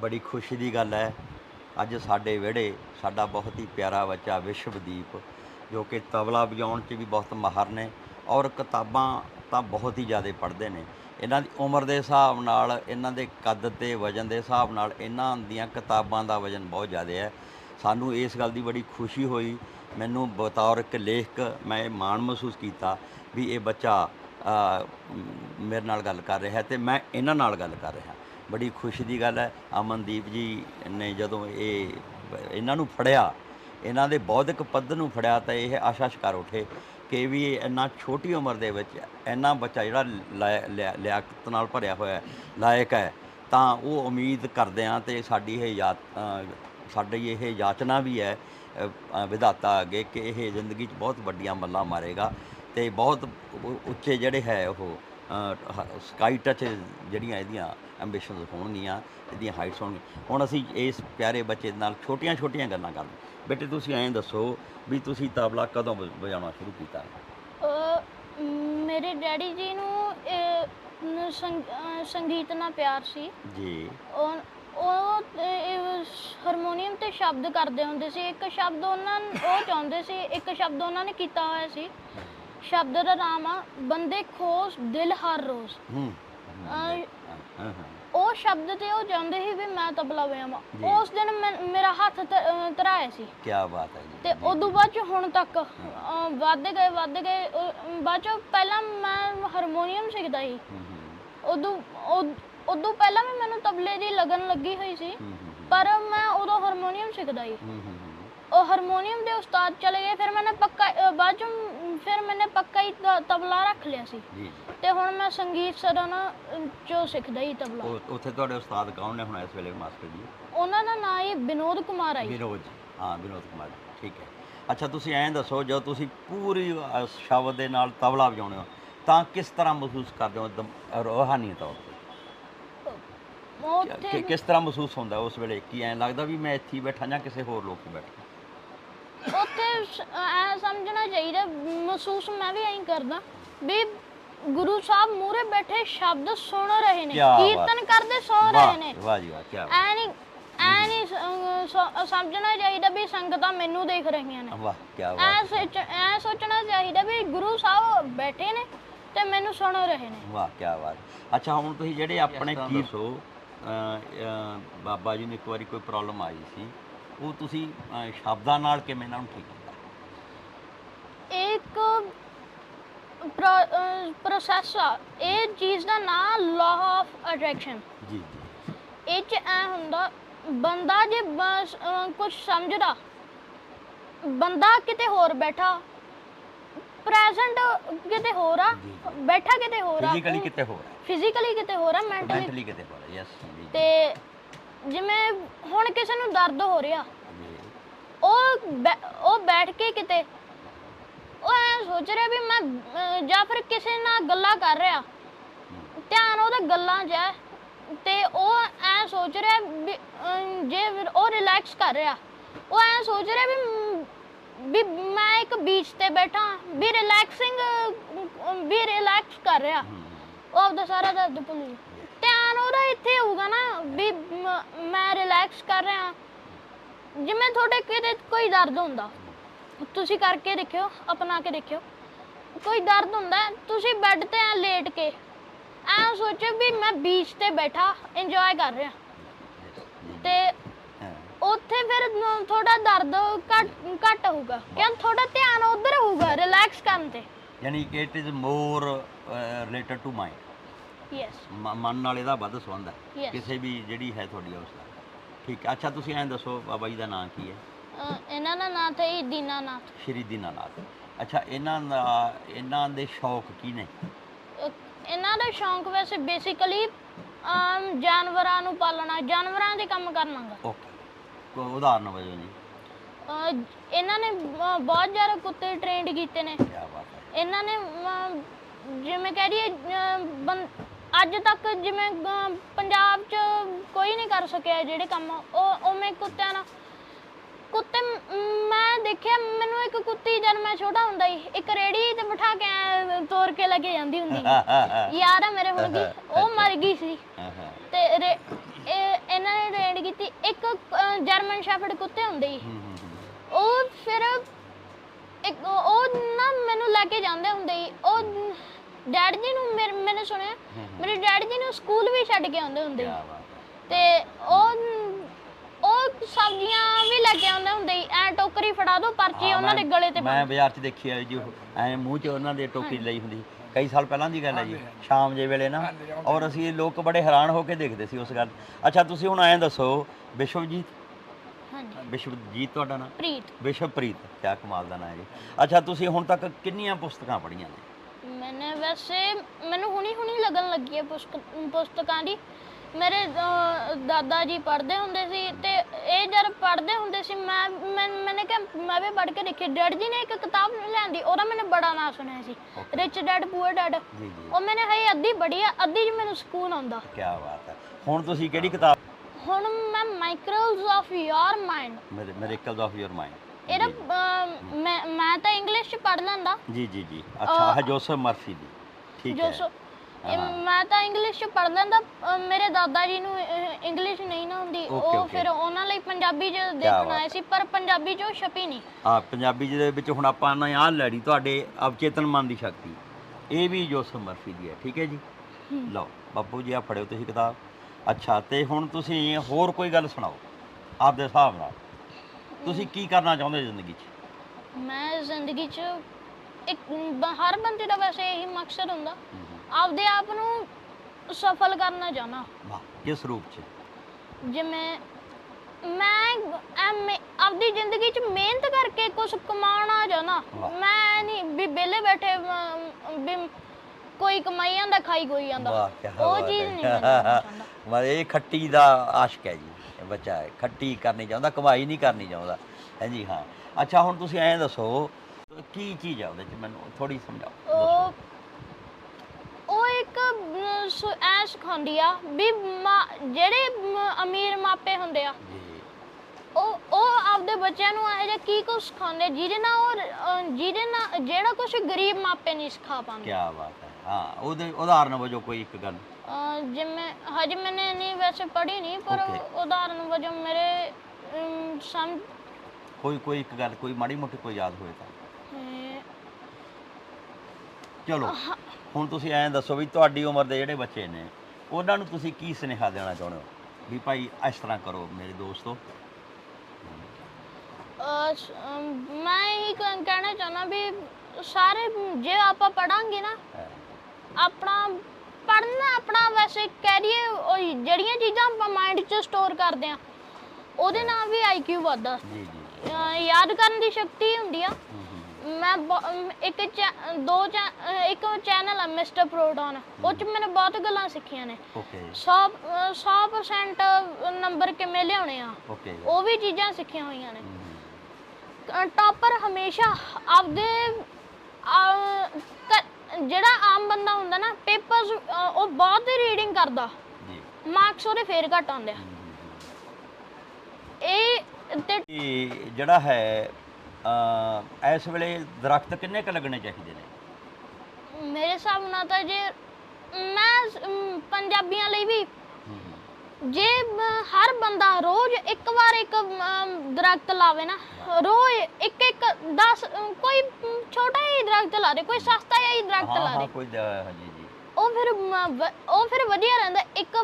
ਬੜੀ ਖੁਸ਼ੀ ਦੀ ਗੱਲ ਹੈ। ਅੱਜ ਸਾਡੇ ਵਿਹੜੇ, ਸਾਡਾ ਬਹੁਤ ਹੀ ਪਿਆਰਾ ਬੱਚਾ ਵਿਸ਼ਵਦੀਪ, ਜੋ ਕਿ ਤਬਲਾ ਵਜਾਉਣ 'ਚ ਵੀ ਬਹੁਤ ਮਾਹਰ ਨੇ ਔਰ ਕਿਤਾਬਾਂ ਤਾਂ ਬਹੁਤ ਹੀ ਜ਼ਿਆਦਾ ਪੜ੍ਹਦੇ ਨੇ। ਇਹਨਾਂ ਦੀ ਉਮਰ ਦੇ ਹਿਸਾਬ ਨਾਲ, ਇਹਨਾਂ ਦੇ ਕੱਦ ਤੇ ਵਜਨ ਦੇ ਹਿਸਾਬ ਨਾਲ, ਇਹਨਾਂ ਦੀਆਂ ਕਿਤਾਬਾਂ ਦਾ ਵਜਨ ਬਹੁਤ ਜ਼ਿਆਦਾ ਹੈ। ਸਾਨੂੰ ਇਸ ਗੱਲ ਦੀ ਬੜੀ ਖੁਸ਼ੀ ਹੋਈ। ਮੈਨੂੰ ਬਤੌਰ ਇੱਕ ਲੇਖਕ ਮੈਂ ਇਹ ਮਾਣ ਮਹਿਸੂਸ ਕੀਤਾ ਵੀ ਇਹ ਬੱਚਾ ਮੇਰੇ ਨਾਲ ਗੱਲ ਕਰ ਰਿਹਾ ਹੈ ਤੇ ਮੈਂ ਇਹਨਾਂ ਨਾਲ ਗੱਲ ਕਰ ਰਿਹਾ। ਬੜੀ ਖੁਸ਼ੀ ਦੀ ਗੱਲ ਹੈ। ਅਮਨਦੀਪ ਜੀ ਨੇ ਜਦੋਂ ਇਹ ਇਹਨਾਂ ਨੂੰ ਫੜਿਆ, ਇਹਨਾਂ ਦੇ ਬੌਧਿਕ ਪੱਧਰ ਨੂੰ ਫੜਿਆ ਤਾਂ ਇਹ ਆਸ਼ਾ ਸ਼ਿਕਾਰ ਉਠੇ ਕਿ ਵੀ ਇਹ ਇੰਨਾ ਛੋਟੀ ਉਮਰ ਦੇ ਵਿੱਚ ਇੰਨਾ ਬੱਚਾ ਜਿਹੜਾ ਲਾਇ- ਲਿਆ- ਲਿਆਕਤ ਨਾਲ ਭਰਿਆ ਹੋਇਆ ਲਾਇਕ ਹੈ, ਤਾਂ ਉਹ ਉਮੀਦ ਕਰਦੇ ਹਾਂ ਤੇ ਸਾਡੀ ਇਹ ਯਾਤ ਸਾਡੀ ਇਹ ਯਾਚਨਾ ਵੀ ਹੈ ਵਿਧਾਤਾ ਅੱਗੇ ਕਿ ਇਹ ਜ਼ਿੰਦਗੀ 'ਚ ਬਹੁਤ ਵੱਡੀਆਂ ਮੱਲਾਂ ਮਾਰੇਗਾ ਤੇ ਬਹੁਤ ਉ- ਉੱਚੇ ਜਿਹੜੇ ਹੈ ਉਹ ਸਕਾਈ ਟੱਚ ਜਿਹੜੀਆਂ ਇਹਦੀਆਂ ਐਂਬੀਸ਼ਨਸ ਹੋਣਗੀਆਂ ਇਹਦੀਆਂ ਹਾਈਟਸ ਹੋਣਗੀਆਂ। ਹੁਣ ਅਸੀਂ ਇਸ ਪਿਆਰੇ ਬੱਚੇ ਦੇ ਨਾਲ ਛੋਟੀਆਂ-ਛੋਟੀਆਂ ਗੱਲਾਂ ਕਰਦੇ ਬੇਟੇ ਤੁਸੀਂ ਐਂ ਦੱਸੋ ਵੀ ਤੁਸੀਂ ਤਬਲਾ ਕਦੋਂ ਵਜਾਉਣਾ ਸ਼ੁਰੂ ਕੀਤਾ? ਮੇਰੇ ਡੈਡੀ ਜੀ ਨੂੰ ਸੰਗੀਤ ਨਾਲ ਪਿਆਰ ਸੀ। ਜੀ। ਉਹ ਹਾਰਮੋਨੀਅਮ ਤੇ ਸ਼ਬਦ ਕਰਦੇ ਹੁੰਦੇ ਸੀ। ਇੱਕ ਸ਼ਬਦ ਉਹਨਾਂ ਉਹ ਚਾਹੁੰਦੇ ਸੀ ਇੱਕ ਸ਼ਬਦ ਉਹਨਾਂ ਨੇ ਕੀਤਾ ਹੋਇਆ ਸੀ। ਸ਼ਬਦ ਦਾ ਨਾਮ ਆ ਬੰਦੇ ਖੋਸ ਦਿਲ ਹਰ ਰੋਜ਼। ਹੂੰ। ਹਾਂ ਹਾਂ ਉਹ ਸ਼ਬਦ ਤੇ ਉਹ ਚਾਹੁੰਦੇ ਸੀ ਵੀ ਮੈਂ ਤਬਲਾ ਵਜਾਵਾਂ ਜੀ। ਉਸ ਦਿਨ ਮੈਂ- ਮੇਰਾ ਹੱਥ ਧਰਾਇਆ ਸੀ। ਕੀ ਬਾਤ ਹੈ ਜੀ। ਤੇ ਉਦੋਂ ਬਾਅਦ ਚ ਹੁਣ ਤੱਕ ਵੱਧਦੇ ਗਏ ਵੱਧਦੇ ਗਏ ਬਾਅਦ ਚ ਪਹਿਲਾਂ ਮੈਂ ਹਾਰਮੋਨੀਅਮ ਸਿੱਖਦਾ ਸੀ। ਹੂੰ, ਹੂੰ, ਉਦੋਂ ਉਦ- ਉਦੋਂ ਪਹਿਲਾਂ ਵੀ ਮੈਨੂੰ ਤਬਲੇ ਦੀ ਲਗਨ ਲੱਗੀ ਹੋਈ ਸੀ। ਹੂੰ, ਹੂੰ, ਪਰ ਮੈਂ ਉਦੋਂ ਹਾਰਮੋਨੀਅਮ ਸਿੱਖਦਾ ਸੀ। ਹੂੰ, ਹੂੰ, ਹੂੰ। ਉਹ ਹਾਰਮੋਨੀਅਮ ਦੇ ਉਸਤਾਦ ਚਲੇ ਗਏ ਫਿਰ ਮੈंने ਪੱਕਾ ਬਾਅਦ ਚ ਫਿਰ ਮੈंने ਪੱਕਾ ਹੀ ਤ- ਤਬਲਾ ਰੱਖ ਲਿਆ ਸੀ। ਜੀ ਜੀ। ਤੇ ਹੁਣ ਮੈਂ ਸੰਗੀਤ ਸਦਨ ਚੋਂ ਸਿੱਖਦਾ ਹੀ ਤਬਲਾ। ਉਹ- ਉੱਥੇ ਤੁਹਾਡੇ ਉਸਤਾਦ ਕੌਣ ਨੇ ਹੁਣ ਇਸ ਵੇਲੇ ਮਾਸਟਰ ਜੀ? ਉਹਨਾਂ ਦਾ ਨਾਂ ਹੀ ਵਿਨੋਦ ਕੁਮਾਰ ਆਈ। ਵਿਨੋਦ ਜੀ। ਹਾਂ ਵਿਨੋਦ ਕੁਮਾਰ ਜੀ, ਠੀਕ ਹੈ। ਅੱਛਾ ਤੁਸੀਂ ਐਂ ਦੱਸੋ ਜਦੋਂ ਤੁਸੀਂ ਪੂਰੀ ਅ, ਸ਼ਬਦ ਦੇ ਨਾਲ ਤਬਲਾ ਵਜਾਉਂਦੇ ਹੋ ਤਾਂ ਕਿਸ ਤਰ੍ਹਾਂ ਮਹਿਸੂਸ ਕਰਦੇ ਹੋ ਦਮ ਰੂਹਾਨੀ ਤੌਰ ਤੇ? ਕਿ- ਉੱਥੇ ਕਿਸ ਤਰ੍ਹਾਂ ਮਹਿਸੂਸ ਹੁੰਦਾ ਉਸ ਵੇਲੇ? ਕੀ ਐਂ ਲੱਗਦਾ ਵੀ ਮੈਂ ਇੱਥੇ ਹੀ ਬੈਠਾ ਜਾਂ ਕਿਸੇ ਹੋਰ ਲੋਕ ਹੀ ਬੈਠੇ? ਉੱਥੇ ਸ- ਐਂ ਸਮਝਣਾ ਚਾਹੀਦਾ ਮਹਿਸੂਸ ਮੈਂ ਵੀ ਐਂ ਕਰਦਾ ਵੀ ਗੁਰੂ ਸਾਹਿਬ ਮੂਹਰੇ ਬੈਠੇ ਸ਼ਬਦ ਸੁਣ ਰਹੇ ਨੇ ਕਿਆ ਬਾਤ। ਕੀਰਤਨ ਕਰਦੇ ਸੁਣ ਵਾਹ ਰਹੇ ਨੇ। ਵਾਹ ਜੀ ਵਾਹ ਕੀ ਬਾਤ। ਐ ਨਹੀਂ ਐ ਨਹੀਂ ਸ- ਸ- ਸਮਝਣਾ ਚਾਹੀਦਾ ਵੀ ਸੰਗਤਾਂ ਮੈਨੂੰ ਦੇਖ ਰਹੀਆਂ ਨੇ। ਵਾਹ ਕੀ ਐ ਬਾਤ। ਸੋਚ ਐ ਸੋਚਣਾ ਚਾਹੀਦਾ ਵੀ ਗੁਰੂ ਸਾਹਿਬ ਬੈਠੇ ਨੇ ਤੇ ਮੈਨੂੰ ਸੁਣ ਰਹੇ ਨੇ। ਵਾਹ ਕੀ ਬਾਤ। ਅੱਛਾ ਹੁਣ ਤੁਸੀਂ ਜਿਹੜੇ ਆਪਣੇ ਕੀ ਸੋ ਬਾਬਾ ਜੀ ਨੂੰ ਇੱਕ ਵਾਰੀ ਕੋਈ ਪ੍ਰੋਬਲਮ ਆਈ ਸੀ ਉਹ ਤੁਸੀਂ ਸ਼ਬਦਾਂ ਨਾਲ ਕਿਵੇਂ ਇਹਨਾਂ ਨੂੰ ਠੀਕ ਕੀਤਾ ਇੱਕ ਪ੍ਰੋਸੈਸ ਆ ਇਹ ਚੀਜ਼ ਦਾ ਨਾਮ ਲਾਅ ਆਫ ਅਟਰੈਕਸ਼ਨ ਜੀ ਜੀ। ਇਹ ਚ ਐ ਹੁੰਦਾ ਬੰਦਾ ਜੇ ਕੁਝ ਸਮਝਦਾ ਬੰਦਾ ਕਿਤੇ ਹੋਰ ਬੈਠਾ ਪ੍ਰੈਜ਼ੈਂਟ ਕਿਤੇ ਹੋਰ ਆ ਜੀ, ਬੈਠਾ ਕਿਤੇ ਹੋਰ ਆ ਫਿਜ਼ੀਕਲੀ ਕਿਤੇ ਹੋਰ ਹੈ ਫਿਜ਼ੀਕਲੀ ਕਿਤੇ ਹੋਰ ਆ ਮੈਂਟਲੀ ਮੈਂਟਲੀ ਕਿਤੇ ਹੋਰ ਹੈ ਯੈਸ ਜੀ। ਤੇ ਜਿਵੇਂ ਹੁਣ ਕਿਸੇ ਨੂੰ ਦਰਦ ਹੋ ਰਿਹਾ ਉਹ ਬੈ- ਉਹ ਬੈਠ ਕੇ ਕਿਤੇ ਉਹ ਐ ਸੋਚ ਰਿਹਾ ਵੀ ਮੈਂ ਅਹ, ਜਾਂ ਫਿਰ ਕਿਸੇ ਨਾਲ ਗੱਲਾਂ ਕਰ ਰਿਹਾ। ਧਿਆਨ ਉਹਦੇ ਗੱਲਾਂ 'ਚ ਹੈ ਤੇ ਉਹ ਐ ਸੋਚ ਰਿਹਾ ਵੀ ਅਹ, ਜੇ ਫਿਰ ਉਹ ਰਿਲੈਕਸ ਕਰ ਰਿਹਾ ਉਹ ਐ ਸੋਚ ਰਿਹਾ ਵੀ ਮ- ਵੀ ਮੈਂ ਇੱਕ ਬੀਚ ਤੇ ਬੈਠਾ ਵੀ ਰਿਲੈਕਸਿੰਗ ਵੀ ਰਿਲੈਕਸ ਕਰ ਰਿਹਾ। ਉਹ ਆਪਦਾ ਸਾਰਾ ਦਰਦ ਭੁੱਲ ਗਿਆ। ਇੱਥੇ ਹੋਊਗਾ ਨਾ ਵੀ ਮ- ਮੈਂ ਰਿਲੈਕਸ ਕਰ ਰਿਹਾ ਜਿਵੇਂ ਤੁਹਾਡੇ ਕਿਤੇ ਕੋਈ ਦਰਦ ਹੁੰਦਾ ਤੁਸੀਂ ਕਰਕੇ ਦੇਖਿਓ ਅਪਣਾ ਕੇ ਦੇਖਿਓ। ਕੋਈ ਦਰਦ ਹੁੰਦਾ ਹੈ, ਤੁਸੀਂ ਬੈੱਡ ਤੇ ਐ ਲੇਟ ਕੇ ਐ ਸੋਚੋ ਵੀ ਮੈਂ ਬੀਚ ਤੇ ਬੈਠਾ ਇੰਜੋਏ ਕਰ ਰਿਹਾ। ਤੇ ਹਾਂ। ਉੱਥੇ ਫਿਰ ਥੋੜਾ ਦਰਦ ਘੱਟ ਘੱਟ ਹੋਊਗਾ। ਕਿਉਂ? ਥੋੜਾ ਧਿਆਨ ਉਧਰ ਹੋਊਗਾ ਰਿਲੈਕਸ ਕਰਨ ਤੇ। ਯਾਨੀ ਕਿ it is more related to mind yes ਮਨ ਨਾਲ ਇਹਦਾ ਵੱਧ ਸੰਬੰਧ ਹੈ। Yes. ਕਿਸੇ ਵੀ ਜਿਹੜੀ ਹੈ ਤੁਹਾਡੀ ਅਵਸਥਾ ਠੀਕ ਹੈ। ਅੱਛਾ ਤੁਸੀਂ ਐਂ ਦੱਸੋ ਬਾਬਾ ਜੀ ਦਾ ਨਾਂ ਕੀ ਹੈ? ਇਹਨਾਂ ਦਾ ਨਾਂ ਤੇ ਦੀਨਾਨਾਥ ਸ਼੍ਰੀ ਦੀਨਾਨਾਥ ਅੱਛਾ ਇਹਨਾਂ ਦਾ ਇਹਨਾਂ ਦੇ ਸ਼ੌਕ ਕੀ ਨੇ? ਅਹ ਇਹਨਾਂ ਦਾ ਸ਼ੌਂਕ ਵੈਸੇ ਬੇਸਿਕਲੀ ਜਾਨਵਰਾਂ ਨੂੰ ਪਾਲਣਾ ਜਾਨਵਰਾਂ ਦੇ ਕੰਮ ਕਰਨਾ ਗਾ। ਓਕੇ। ਕੋਈ ਉਦਾਹਰਨ ਵਜੋਂ ਜੀ। ਇਹਨਾਂ ਨੇ ਅਹ ਬਹੁਤ ਜ਼ਿਆਦਾ ਕੁੱਤੇ ਟ੍ਰੇਨਡ ਕੀਤੇ ਨੇ। ਕੀ ਬਾਤ ਹੈ। ਇਹਨਾਂ ਨੇ ਜਿਵੇਂ ਕਹਿ ਦਈਏ ਬੰ- ਅੱਜ ਤੱਕ ਜਿਵੇਂ ਅਹ, ਪੰਜਾਬ 'ਚ ਕੋਈ ਨਹੀਂ ਕਰ ਸਕਿਆ ਜਿਹੜੇ ਕੰਮ। ਉਹ ਉਵੇਂ ਕੁੱਤਿਆਂ ਨਾਲ ਕੁੱਤੇ ਮ- ਮੈਂ ਦੇਖਿਆ ਮੈਨੂੰ ਇੱਕ ਕੁੱਤੀ ਜਦ ਮੈਂ ਛੋਟਾ ਹੁੰਦਾ ਸੀ ਇੱਕ ਰੇੜੀ ਤੇ ਬਿਠਾ ਕੇ ਐਂ ਤੋਰ ਕੇ ਲੈ ਕੇ ਜਾਂਦੀ ਹੁੰਦੀ ਸੀ। ਯਾਰ ਆ ਮੇਰੇ ਹੁਣ ਦੀ ਉਹ ਮਰ ਗਈ ਸੀ। ਹਾਂ ਹਾਂ ਤੇ ਰੇ- ਇਹ ਇਹਨਾਂ ਨੇ ਕੀਤੀ। ਇੱਕ ਅਹ, ਜਰਮਨ ਸ਼ੈਫਰਡ ਕੁੱਤੇ ਹੁੰਦੇ ਸੀ। ਹੂੰ ਹੂੰ ਹੂੰ। ਉਹ ਫਿਰ ਇੱਕ ਉਹ ਉਹ ਨਾ ਮੈਨੂੰ ਲੈ ਕੇ ਜਾਂਦੇ ਹੁੰਦੇ ਸੀ। ਉਹ ਡੈਡ ਜੀ ਨੂੰ ਮੇਰੇ- ਮੈंने ਸੁਣਿਆ। ਮੇਰੇ ਡੈਡ ਜੀ ਨੂੰ ਸਕੂਲ ਵੀ ਛੱਡ ਕੇ ਆਉਂਦੇ ਹੁੰਦੇ ਸੀ। ਤੇ ਉਹ ਉਹ ਸਬਜ਼ੀਆਂ ਵੀ ਲੈ ਕੇ ਆਉਂਦੇ ਹੁੰਦੇ ਸੀ। ਐ ਟੋਕਰੀ ਫੜਾ ਦੋ ਪਰਚੀ ਉਹਨਾਂ ਦੇ ਗਲੇ ਤੇ ਮੈਂ ਬਾਜ਼ਾਰ 'ਚ ਦੇਖੀ ਆ ਜੀ ਐ ਮੂੰਹ 'ਚ ਉਹਨਾਂ ਦੇ ਟੋਕਰੀ ਲਈ ਹੁੰਦੀ ਕਈ ਸਾਲ ਪਹਿਲਾਂ ਦੀ ਗੱਲ ਹੈ ਜੀ ਸ਼ਾਮ ਜੇ ਵੇਲੇ ਨਾ। ਔਰ ਅਸੀਂ ਲੋਕ ਬੜੇ ਹੈਰਾਨ ਹੋ ਕੇ ਦੇਖਦੇ ਸੀ ਉਸ ਗੱਲ। ਅੱਛਾ ਤੁਸੀਂ ਹੁਣ ਐਂ ਦੱਸੋ ਵਿਸ਼ਵਜੀਤ ਹਾਂਜੀ। ਵਿਸ਼ਵਜੀਤ ਤੁਹਾਡਾ ਨਾਮ ਪ੍ਰੀਤ। ਵਿਸ਼ਵਪ੍ਰੀਤ ਕਿਆ ਕਮਾਲ ਦਾ ਨਾਮ ਹੈ ਜੀ। ਅੱਛਾ ਤੁਸੀਂ ਹੁਣ ਤੱਕ ਕਿੰਨੀਆਂ ਪੁਸਤਕਾਂ ਪੜ੍ਹੀਆਂ ਨੇ? ਮੈਨੇ ਵੈਸੇ ਮੈਨੂੰ ਹੁਣੀ ਹੁਣੀ ਲੱਗਣ ਲੱਗੀ ਹੈ ਪੁਸਤਕ ਪੁਸਤਕਾਂ ਦੀ। ਮੇਰੇ ਅਹ, ਦਾਦਾ ਜੀ ਪੜ੍ਹਦੇ ਹੁੰਦੇ ਸੀ ਤੇ ਇਹ ਜਦ ਪੜ੍ਹਦੇ ਹੁੰਦੇ ਸੀ ਮੈਂ ਮੈਂ ਮੈਨੇ ਕਿਹਾ ਮੈਂ ਵੀ ਪੜ੍ਹ ਕੇ ਦੇਖੀ। ਡੈਡ ਜੀ ਨੇ ਇੱਕ ਕਿਤਾਬ ਲਿਆਂਦੀ ਉਹਦਾ ਮੈਨੇ ਬੜਾ ਨਾਂ ਸੁਣਿਆ ਸੀ। Okay. Rich dad poor dad ਜੀ ਜੀ। ਉਹ ਮੈਨੇ ਹਈ ਅੱਧੀ ਪੜ੍ਹੀ ਆ ਅੱਧੀ ਚ ਮੈਨੂੰ ਸਕੂਨ ਆਉਂਦਾ। ਕਿਆ ਬਾਤ ਹੈ। ਹੁਣ ਤੁਸੀਂ ਕਿਹੜੀ ਕਿਤਾਬ ਹੁਣ ਮੈਂ miracles of your mind miracles of your mind ਇਹਦਾ ਮੈਂ ਮੈਂ ਤਾਂ ਇੰਗਲਿਸ਼ ਚ ਪੜ੍ਹ ਲੈਂਦਾ। ਜੀ ਜੀ ਜੀ। ਅੱਛਾ ਹੈ ਜੋਸਫ ਮਰਫੀ ਦੀ। ਠੀਕ ਜੋ ਹੈ। ਸੋ ਇਹ ਮੈਂ ਤਾਂ ਇੰਗਲਿਸ਼ ਚ ਪੜ੍ਹ ਲੈਂਦਾ। ਮੇਰੇ ਦਾਦਾ ਜੀ ਨੂੰ ਇੰਗਲਿਸ਼ ਨਹੀਂ ਨਾ ਹੁੰਦੀ। Okay, ਉਹ okay. ਫਿਰ ਉਹਨਾਂ ਲਈ ਪੰਜਾਬੀ ਚ ਬਾਤ ਦੇਖਣ ਆਏ ਸੀ ਪਰ ਪੰਜਾਬੀ ਚ ਉਹ ਛਪੀ ਨਹੀਂ। ਆ ਪੰਜਾਬੀ ਦੇ ਵਿੱਚ ਹੁਣ ਆਪਾਂ ਨੇ ਆਹ ਲੜੀ ਤੁਹਾਡੇ ਅਵਚੇਤਨ ਮਨ ਦੀ ਸ਼ਕਤੀ। ਇਹ ਵੀ ਜੋਸਫ ਮਰਫੀ ਦੀ ਹੈ ਠੀਕ ਹੈ ਜੀ? ਲਓ ਬਾਪੂ ਜੀ ਆ ਫੜਿਓ ਤੁਸੀਂ ਕਿਤਾਬ। ਅੱਛਾ ਤੇ ਹੁਣ ਤੁਸੀਂ ਹੋਰ ਕੋਈ ਗੱਲ ਸੁਣਾਓ? ਆਪਦੇ ਹਿਸਾਬ ਨਾਲ। ਤੁਸੀਂ ਕੀ ਕਰਨਾ ਚਾਹੁੰਦੇ ਜ਼ਿੰਦਗੀ 'ਚ? ਮੈਂ ਜ਼ਿੰਦਗੀ ਚ ਇੱਕ ਬ- ਹਰ ਬੰਦੇ ਦਾ ਵੈਸੇ ਇਹੀ ਮਕਸਦ ਹੁੰਦਾ। ਆਪਦੇ ਆਪ ਨੂੰ ਸਫਲ ਕਰਨਾ ਚਾਹਨਾ। ਵਾਹ ਕਿਸ ਰੂਪ 'ਚ? ਜਿਵੇਂ ਮੈਂ ਐਮ ਆਪਦੀ ਜ਼ਿੰਦਗੀ ਚ ਮਿਹਨਤ ਕਰਕੇ ਕੁਝ ਕਮਾਉਣਾ ਚਾਹਨਾ। ਵਾਹ। ਮੈਂ ਨਹੀਂ ਵੀ ਵਿਹਲੇ ਬੈਠੇ ਅਮ, ਵੀ ਕੋਈ ਕਮਾਈ ਜਾਂਦਾ ਖਾਈ ਕੋਈ ਜਾਂਦਾ ਵਾਹ ਕੀ ਉਹ ਚੀਜ਼। ਨਹੀਂ ਮੈਂ ਕਰਨਾ ਚਾਹੁੰਦਾ। ਮਤਲਬ ਇਹ ਖੱਟੀ ਦਾ ਆਸ਼ਕ ਹੈ ਜੀ। ਬੱਚਾ ਹੈ ਖੱਟੀ ਕਰਨੀ ਚਾਹੁੰਦਾ ਕਮਾਈ ਨਹੀਂ ਕਰਨੀ ਚਾਹੁੰਦਾ। ਹੈ ਜੀ ਹਾਂ। ਅੱਛਾ ਹੁਣ ਤੁਸੀਂ ਐਂ ਦੱਸੋ ਕੀ ਚੀਜ਼ ਆ ਉਹਦੇ 'ਚ? ਮੈਨੂੰ ਥੋੜੀ ਸਮਝਾਓ ਉਹ ਉਹ ਇੱਕ ਐ ਸਿਖਾਉਂਦੀ ਆ ਵੀ ਜਿਹੜੇ ਅਮੀਰ ਮਾਪੇ ਹੁੰਦੇ ਆ ਉਹ ਉਹ ਆਪਦੇ ਬੱਚਿਆਂ ਨੂੰ ਇਹੋ ਜਿਹਾ ਕੀ ਕੁਝ ਸਿਖਾਉਂਦੇ ਜਿਹਦੇ ਨਾਲ ਉਹ ਜਿਹਦੇ ਨਾਲ ਜਿਹੜਾ ਕੁਝ ਗਰੀਬ ਮਾਪੇ ਨਹੀਂ ਸਿਖਾ ਪਾਉਂਦੇ। ਕੀ ਬਾਤ ਹੈ। ਹਾਂ ਉਹਦੇ ਉਦਾਹਰਨ ਵਜੋਂ ਕੋਈ ਇੱਕ ਗੱਲ। ਜਿਵੇਂ ਹਜੇ ਮੈंने ਨਹੀਂ ਵੈਸੇ ਪੜ੍ਹੀ ਨਹੀਂ ਪਰ Okay. ਉਦਾਹਰਨ ਵਜੋਂ ਮੇਰੇ ਅਮ, ਸਮ ਕੋਈ ਕੋਈ ਇੱਕ ਗੱਲ ਕੋਈ ਮਾੜੀ ਮੋਟੀ ਕੋਈ ਯਾਦ ਹੋਏ ਤਾਂ ਚਲੋ ਹੁਣ ਤੁਸੀਂ ਐਂ ਦੱਸੋ ਵੀ ਤੁਹਾਡੀ ਉਮਰ ਦੇ ਜਿਹੜੇ ਬੱਚੇ ਨੇ ਉਹਨਾਂ ਨੂੰ ਤੁਸੀਂ ਕੀ ਸੁਨੇਹਾ ਦੇਣਾ ਚਾਹੁੰਦੇ ਹੋ ਵੀ ਭਾਈ ਇਸ ਤਰ੍ਹਾਂ ਕਰੋ ਮੇਰੇ ਦੋਸਤੋ ਅ, ਸ- ਅਮ, ਮੈਂ ਇਹ ਕਹਿਣਾ ਚਾਹੁੰਦਾ ਵੀ ਸਾਰੇ ਜੇ ਆਪਾਂ ਪੜਾਂਗੇ ਨਾ ਹੈ। ਆਪਣਾ ਪੜਨਾ ਆਪਣਾ ਵੈਸੇ ਕੈਰੀਅਰ ਉਹ ਜਿਹੜੀਆਂ ਚੀਜ਼ਾਂ ਆਪਾਂ ਮਾਈਂਡ 'ਚ ਸਟੋਰ ਕਰਦੇ ਆ ਉਹਦੇ ਨਾਲ ਵੀ ਆਈਕਿਊ ਵੱਧਦਾ। ਜੀ ਜੀ। ਅਹ ਯਾਦ ਕਰਨ ਦੀ ਸ਼ਕਤੀ ਹੁੰਦੀ ਆ। ਮੈਂ ਬ- ਅਮ ਇੱਕ ਚੈ- ਦੋ ਚੈ- ਅਹ ਇੱਕ ਚੈਨਲ ਆ ਮਿਸਟਰ ਪ੍ਰੋਡਨ ਉਹ ਚ ਮੈंने ਬਹੁਤ ਗੱਲਾਂ ਸਿੱਖੀਆਂ ਨੇ। ਓਕੇ। 100 ਅਹ 100% ਨੰਬਰ ਕਿਵੇਂ ਲਿਆਉਣੇ ਆ ਓਕੇ। ਉਹ ਵੀ ਚੀਜ਼ਾਂ ਸਿੱਖੀਆਂ ਹੋਈਆਂ ਨੇ। ਟਾਪਰ ਹਮੇਸ਼ਾ ਆਪਦੇ ਜਿਹੜਾ ਆਮ ਬੰਦਾ ਹੁੰਦਾ ਨਾ ਪੇਪਰਸ ਉਹ ਬਹੁਤ ਰੀਡਿੰਗ ਕਰਦਾ। ਜੀ। ਮਾਰਕਸ ਉਹਦੇ ਫੇਰ ਘੱਟ ਆਉਂਦੇ ਆ। ਇਹ ਤੇ ਇਹ ਜਿਹੜਾ ਹੈ ਅ ਇਸ ਵੇਲੇ ਦਰਖਤ ਕਿੰਨੇ ਕ ਲੱਗਣੇ ਚਾਹੀਦੇ ਨੇ? ਮੇਰੇ ਹਿਸਾਬ ਨਾਲ ਤਾਂ ਜੇ ਮੈਂ ਸ- ਅਮ, ਪੰਜਾਬੀਆਂ ਲਈ ਵੀ ਹੂੰ, ਹੂੰ, ਜੇ ਹਰ ਬੰਦਾ ਰੋਜ਼ ਇੱਕ ਵਾਰ ਇੱਕ ਦਰਖਤ ਲਾਵੇ ਨਾ ਰੋਜ਼ ਇੱਕ ਇੱਕ 10 ਕੋਈ ਛੋਟਾ ਹੀ ਦਰਖਤ ਲਾ ਦੇ ਕੋਈ ਸਸਤਾ ਹੀ ਦਰਖਤ ਲਾ ਦੇ। ਕੋਈ ਦ- ਜੀ ਉਹ ਫਿਰ ਉਹ ਫਿਰ ਵਧੀਆ ਰਹਿੰਦਾ ਇੱਕ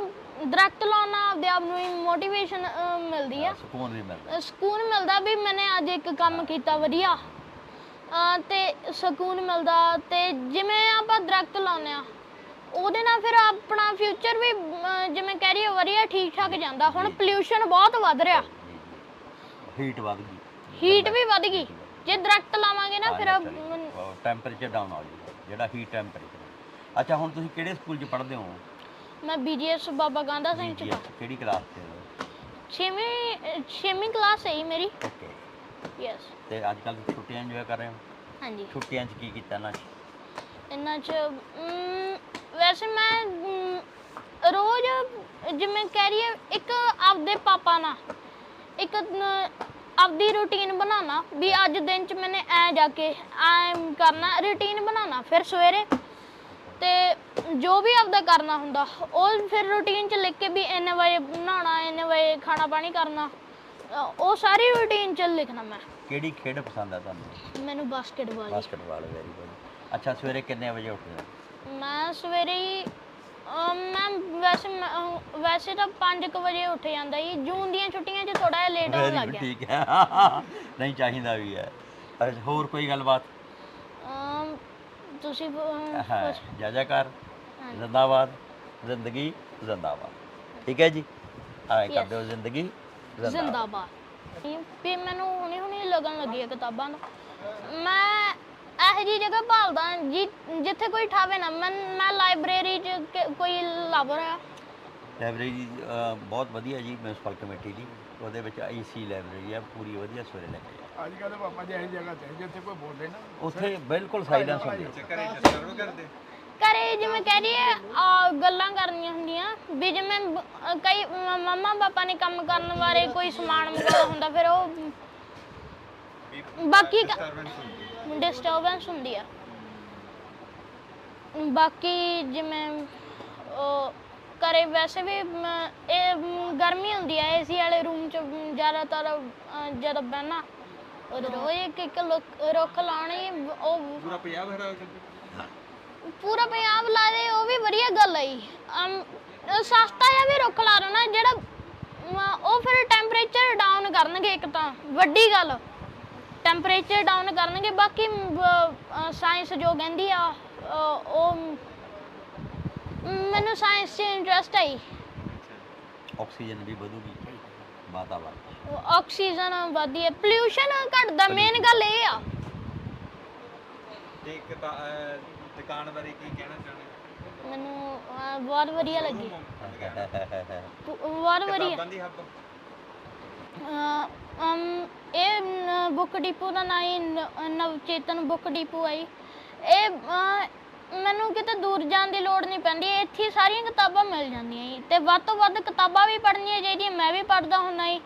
ਦਰਖਤ ਲਾਉਣ ਆਪਦੇ ਆਪ ਨੂੰ ਮੋਟੀਵੇਸ਼ਨ ਮਿਲਦੀ ਆ। ਸਕੂਨ ਵੀ ਮਿਲਦਾ। ਸਕੂਨ ਮਿਲਦਾ ਵੀ ਮੈਨੇ ਅੱਜ ਇੱਕ ਕੰਮ ਕੀਤਾ ਵਧੀਆ। ਤੇ ਸਕੂਨ ਮਿਲਦਾ ਤੇ ਜਿਵੇਂ ਆਪਾਂ ਦਰਖਤ ਲਾਉਂਦੇ ਆ ਉਹਦੇ ਨਾਲ ਫਿਰ ਆਪਣਾ ਫਿਊਚਰ ਵੀ ਅ, ਜਿਵੇਂ ਕਹਿ ਰਹੀ ਵਧੀਆ ਠੀਕ ਠਾਕ ਜਾਂਦਾ। ਹੁਣ ਪੋਲਿਊਸ਼ਨ ਬਹੁਤ ਵੱਧ ਰਿਹਾ। ਹੀਟ ਵੱਧ ਗਈ। ਹੀਟ ਵੀ ਵੱਧ ਗਈ। ਜੇ ਦਰਖਤ ਲਾਵਾਂਗੇ ਨਾ ਫਿਰ ਟੈਂਪਰੇਚਰ ਡਾਊਨ ਆ ਜਾਊਗਾ ਜਿਹੜਾ ਹੀਟ ਟੈਂਪਰੇਚਰ ਅੱਛਾ ਹੁਣ ਤੁਸੀਂ ਕਿਹੜੇ ਸਕੂਲ 'ਚ ਪੜ੍ਹਦੇ ਹੋ? ਮੈਂ ਬੀਜੀਐਸ ਬਾਬਾ ਗਾਂਧਾ ਸਿੰਘ ਚ ਪੜ੍ਹ ਕਿਹੜੀ ਕਲਾਸ 'ਚ? ਛੇਵੀਂ ਅ, ਛੇਵੀਂ ਕਲਾਸ ਹੈ ਜੀ ਮੇਰੀ। ਓਕੇ ਯੈਸ ਤੇ ਅੱਜ ਕੱਲ ਛੁੱਟੀਆਂ ਇੰਜੋਏ ਕਰ ਰਹੇ ਹੋ? ਹਾਂਜੀ। ਛੁੱਟੀਆਂ 'ਚ ਕੀ ਕੀਤਾ ਨਾ ਇਹਨਾਂ ਚ ਅਮ, ਵੈਸੇ ਮੈਂ ਅਮ, ਰੋਜ਼ ਜਿਵੇਂ ਕਹਿ ਰਹੀ ਹੈ ਇੱਕ ਆਪਦੇ ਪਾਪਾ ਨਾਲ ਇੱਕ ਨ- ਆਪਦੀ ਰੂਟੀਨ ਬਣਾਉਣਾ ਵੀ ਅੱਜ ਦਿਨ ਚ ਮੈਨੇ ਐ ਜਾ ਕੇ ਐ ਕਰਨਾ ਰੂਟੀਨ ਬਣਾਉਣਾ ਫਿਰ ਸਵੇਰੇ ਤੇ ਜੋ ਵੀ ਆਪਦਾ ਕਰਨਾ ਹੁੰਦਾ ਉਹ ਫਿਰ ਰੂਟੀਨ ਚ ਲਿਖ ਕੇ ਵੀ ਇੰਨੇ ਵਜੇ ਨਹਾਉਣਾ ਇੰਨੇ ਵਜੇ ਖਾਣਾ ਪਾਣੀ ਕਰਨਾ ਅ, ਉਹ ਸਾਰੀ ਰੂਟੀਨ ਚ ਲਿਖਣਾ ਮੈਂ। ਕਿਹੜੀ ਖੇਡ ਪਸੰਦ ਆ ਤੁਹਾਨੂੰ? ਮੈਨੂੰ ਬਾਸਕਟਬਾਲ ਬਾਸਕਟਬਾਲ ਵੈਰੀ ਗੁੱਡ ਅੱਛਾ ਸਵੇਰੇ ਕਿੰਨੇ ਵਜੇ ਉੱਠਦੇ ਹੋ? ਮੈਂ ਸਵੇਰੇ ਹੀ ਮੈਂ ਵੈਸੇ ਮੈਂ, ਵੈਸੇ ਤਾਂ 5 ਵਜੇ ਉੱਠ ਜਾਂਦਾ ਜੀ। ਜੂਨ ਦੀਆਂ ਛੁੱਟੀਆਂ 'ਚ ਥੋੜਾ ਜਿਹਾ ਲੇਟ ਹੋਣ ਲੱਗ ਗਿਆ। ਠੀਕ ਹੈ। ਨਹੀਂ ਚਾਹੀਦਾ ਵੀ ਹੈ। ਅੱਛਾ, ਹੋਰ ਕੋਈ ਗੱਲਬਾਤ? ਅਮ, ਤੁਸੀਂ ਅਹ, ਹੈ ਕੁਛ- ਜੈ ਜੈਕਾਰ ਹਾਂਜੀ। ਜ਼ਿੰਦਾਬਾਦ ਜ਼ਿੰਦਗੀ ਜ਼ਿੰਦਾਬਾਦ। ਠੀਕ ਹੈ ਜੀ? ਆਏ Yes. ਕਰਦੇ ਹੋ ਜ਼ਿੰਦਗੀ ਜ਼ਿੰਦਾਬਾਦ। ਜ਼ਿੰਦਾਬਾਦ। ਵੀ ਮੈਨੂੰ ਹੁਣੀ ਹੁਣੀ ਲੱਗਣ ਲੱਗੀ ਹੈ ਕਿਤਾਬਾਂ ਦਾ। ਮੈਂ ਇਹੋ ਜਿਹੀ ਜਗ੍ਹਾ ਭਾਲਦਾ ਜੀ ਜਿੱਥੇ ਕੋਈ ਠਾਵੇ ਨਾ। ਮੈਂ ਮੈਂ ਲਾਇਬ੍ਰੇਰੀ 'ਚ ਕਿ- ਕੋਈ ਲੱਭ ਰਿਹਾ ਲਾਇਬ੍ਰੇਰੀ ਅ, ਬਹੁਤ ਵਧੀਆ ਜੀ ਮਿਊਨਿਸਪਲ ਕਮੇਟੀ ਦੀ ਉਹਦੇ ਵਿੱਚ ਆਈਸੀ ਲਾਇਬ੍ਰੇਰੀ ਹੈ ਪੂਰੀ ਵਧੀਆ ਸਵੇਰੇ ਲੈ ਕੇ ਜਾਓ। ਅੱਜ ਕੱਲ੍ਹ ਪਾਪਾ ਜੀ ਇਹੋ ਜਗ੍ਹਾ ਤੇ ਜਿੱਥੇ ਕੋਈ ਬੋਲੇ ਨਾ। ਉੱਥੇ ਬਿਲਕੁਲ ਸਾਇਲੈਂਸ ਹੁੰਦੀ ਹੈ ਘਰੇ ਜਿਵੇਂ ਕਹਿ ਦਈਏ ਆ ਗੱਲਾਂ ਕਰਨੀਆਂ ਹੁੰਦੀਆਂ। ਵੀ ਜਿਵੇਂ ਬ- ਅ, ਕਈ ਮ- ਮੰਮਾ ਪਾਪਾ ਨੇ ਕੰਮ ਕਰਨ ਬਾਰੇ ਕੋਈ ਸਮਾਨ ਮੰਗਾਉਣਾ ਹੁੰਦਾ ਫਿਰ ਉਹ ਬਾਕੀ ਡਿਸਟਰਬੈਂਸ ਹੁੰਦੀ ਆ। ਬਾਕੀ ਜਿਵੇਂ ਉਹ ਘਰੇ ਵੈਸੇ ਵੀ ਮ, ਇਹ ਮ, ਗਰਮੀ ਹੁੰਦੀ ਆ ਏਸੀ ਵਾਲੇ ਰੂਮ ਚ ਮ, ਜ਼ਿਆਦਾਤਰ ਅ, ਜਦੋਂ ਬਹਿਣਾ ਉਹ ਇੱਕ ਇੱਕ ਲੁੱਕ- ਰੁੱਖ ਲਾਉਣੇ ਉਹ ਪੂਰਾ ਪੰਜਾਬ ਹਰਾ ਪੂਰਾ ਪੰਜਾਬ ਲਾ ਦੇ ਉਹ ਵੀ ਵਧੀਆ ਗੱਲ ਹੈ ਸਸਤਾ ਜਿਹਾ ਵੀ ਰੁੱਖ ਲਾ ਦੋ ਨਾ ਜਿਹੜਾ ਉਹ ਫਿਰ ਟੈਂਪਰੇਚਰ ਡਾਊਨ ਕਰਨਗੇ ਇੱਕ ਤਾਂ ਵੱਡੀ ਗੱਲ। ਟੈਂਪਰੇਚਰ ਡਾਊਨ ਕਰਨਗੇ ਬਾਕੀ ਸਾਇੰਸ ਜੋ ਕਹਿੰਦੀ ਆ ਉਹ ਮੈਨੂੰ ਸਾਇੰਸ 'ਚ ਇੰਟਰਸਟ ਹੈ। ਆਕਸੀਜਨ ਵੀ ਵਧੂਗੀ। ਵਾਤਾਵਰਨ ਉਹ ਆਕਸੀਜਨ ਵਧਦੀ ਹੈ। ਪੋਲਿਊਸ਼ਨ ਘਟਦਾ ਮੇਨ ਗੱਲ ਇਹ ਆ। ਤੇ ਇੱਕ ਤਾਂ ਅਹ, ਦੁਕਾਨ ਬਾਰੇ ਕੀ ਕਹਿਣਾ ਚਾਹੁੰਦੇ ਮੈਨੂੰ ਬਹੁਤ ਵਧੀਆ ਲੱਗੀ। ਬਹੁਤ ਵਧੀਆ ਕਿਤਾਬਾਂ ਦੀ ਇਹ ਬੁੱਕ ਡਿਪੂ ਦਾ ਨਾਂ ਹੀ ਨ- ਨਵਚੇਤਨ ਬੁੱਕ ਡਿਪੂ ਹੈ ਜੀ। ਇਹ ਅਹ, ਮੈਨੂੰ ਕਿਤੇ ਦੂਰ ਜਾਣ ਦੀ ਲੋੜ ਨਹੀਂ ਪੈਂਦੀ ਇੱਥੇ ਹੀ ਸਾਰੀਆਂ ਕਿਤਾਬਾਂ ਮਿਲ ਜਾਂਦੀਆਂ ਜੀ। ਤੇ ਵੱਧ ਤੋਂ ਵੱਧ ਕਿਤਾਬਾਂ ਵੀ ਪੜ੍ਹਨੀਆਂ ਚਾਹੀਦੀਆਂ ਮੈਂ ਵੀ ਪੜ੍ਹਦਾ ਹੁੰਦਾ ਜੀ।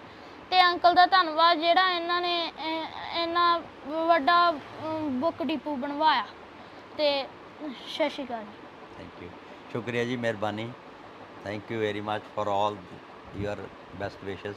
ਤੇ ਅੰਕਲ ਦਾ ਧੰਨਵਾਦ ਜਿਹੜਾ ਇਹਨਾਂ ਨੇ ਇਹ- ਇੰਨਾ ਵੱਡਾ ਬੁੱਕ ਡਿਪੂ ਬਣਵਾਇਆ। ਤੇ ਸਤਿ ਸ਼੍ਰੀ ਅਕਾਲ ਜੀ। ਥੈਂਕ ਯੂ ਸ਼ੁਕਰੀਆ ਜੀ ਮਿਹਰਬਾਨੀ। Thank you very much for all your best wishes